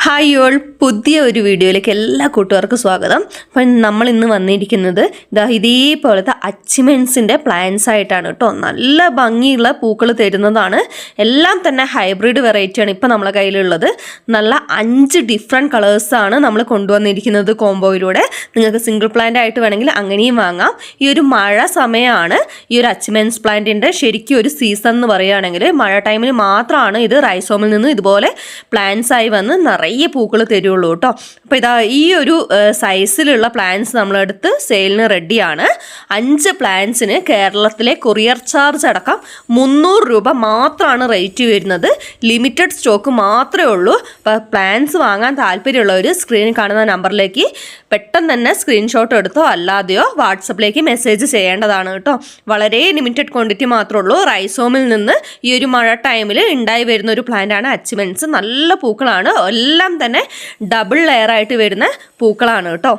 Hi y'all പുതിയ ഒരു വീഡിയോയിലേക്ക് എല്ലാ കൂട്ടുകാർക്കും സ്വാഗതം. അപ്പം നമ്മൾ ഇന്ന് വന്നിരിക്കുന്നത് ഇതാ ഇതേപോലത്തെ അച്ചിമെൻസിന്റെ പ്ലാന്റ്സ് ആയിട്ടാണ് കേട്ടോ. നല്ല ഭംഗിയുള്ള പൂക്കൾ തരുന്നതാണ്. എല്ലാം തന്നെ ഹൈബ്രിഡ് വെറൈറ്റിയാണ് ഇപ്പം നമ്മളെ കയ്യിലുള്ളത്. നല്ല അഞ്ച് ഡിഫറെന്റ് കളേഴ്സാണ് നമ്മൾ കൊണ്ടുവന്നിരിക്കുന്നത് കോംബോയിലൂടെ നിങ്ങൾക്ക് സിംഗിൾ പ്ലാന്റ് ആയിട്ട് വേണമെങ്കിൽ അങ്ങനെയും വാങ്ങാം. ഈ ഒരു മഴ സമയമാണ് ഈ ഒരു അച്ചിമെൻസ് പ്ലാന്റിന്റെ ശരിക്കും ഒരു സീസൺ എന്ന് പറയുകയാണെങ്കിൽ മഴ ടൈമിൽ മാത്രമാണ് ഇത് റൈസോമിൽ നിന്ന് ഇതുപോലെ പ്ലാന്റ്സ് ആയി വന്ന് നിറയെ പൂക്കൾ തരുള്ളൂ കേട്ടോ. അപ്പോൾ ഇതാ ഈ ഒരു സൈസിലുള്ള പ്ലാന്റ്സ് നമ്മളെടുത്ത് സെയിലിന് റെഡിയാണ് അഞ്ച് പ്ലാന്റ്സിന് കേരളത്തിലെ കൊറിയർ ചാർജ് അടക്കം മുന്നൂറ് രൂപ മാത്രമാണ് റേറ്റ് വരുന്നത്. ലിമിറ്റഡ് സ്റ്റോക്ക് മാത്രമേ ഉള്ളൂ. അപ്പോൾ പ്ലാന്റ്സ് വാങ്ങാൻ താല്പര്യമുള്ളവർ സ്ക്രീനിൽ കാണുന്ന നമ്പറിലേക്ക് പെട്ടെന്ന് തന്നെ സ്ക്രീൻഷോട്ട് എടുത്തോ അല്ലാതെയോ വാട്സപ്പിലേക്ക് മെസ്സേജ് ചെയ്യേണ്ടതാണ് കേട്ടോ. വളരെ ലിമിറ്റഡ് ക്വാണ്ടിറ്റി മാത്രമേ ഉള്ളൂ. റൈസോമിൽ നിന്ന് ഈ ഒരു മഴ ടൈമിൽ ഉണ്ടായി വരുന്ന ഒരു പ്ലാന്റ് ആണ് അച്ചിമെൻസ് നല്ല പൂക്കളാണ്. തന്നെ ഡബിൾ ലെയർ ആയിട്ട് വരുന്ന പൂക്കളാണ് കേട്ടോ.